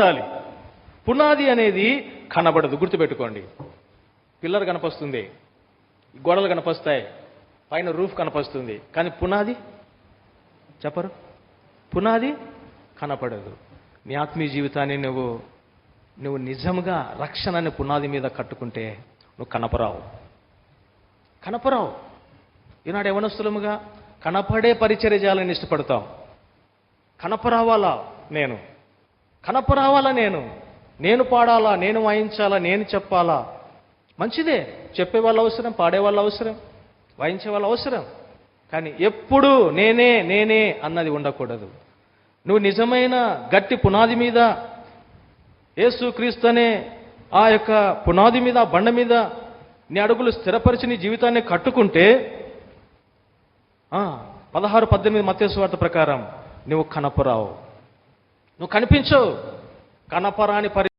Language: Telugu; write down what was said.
ఉండాలి. పునాది అనేది కనబడదు. గుర్తుపెట్టుకోండి. పిల్లర్ కనపస్తుంది. గోడలు కనపస్తాయి. పైన రూఫ్ కనపస్తుంది. కానీ పునాది? చెప్పరు. పునాది కనపడదు. నీ ఆత్మీయ జీవితాన్ని నువ్వు నువ్వు నిజంగా రక్షణ అనే పునాది మీద కట్టుకుంటే నువ్వు కనపరావు. కనపరావు. ఈనాడు యవనస్తులముగా కనపడే పరిచర్య చేయాలని ఇష్టపడతాం. కనపరావాలా నేను? కనపరావాలా నేను? నేను పాడాలా? నేను వాయించాలా? నేను చెప్పాలా? మంచిదే. చెప్పే వాళ్ళ అవసరం పాడే వాళ్ళ అవసరం వాయించే వాళ్ళ అవసరం. కానీ ఎప్పుడు నేనే నేనే అన్నది ఉండకూడదు. నువ్వు నిజమైన గట్టి పునాది మీద యేసు క్రీస్తనే ఆ యొక్క పునాది మీద బండ మీద నీ అడుగులు స్థిరపరిచి నీ జీవితాన్ని కట్టుకుంటే పదహారు పద్దెనిమిది మత్స్య వార్త ప్రకారం నువ్వు కనపరావు. నువ్వు కనిపించవు కనపరాని పరి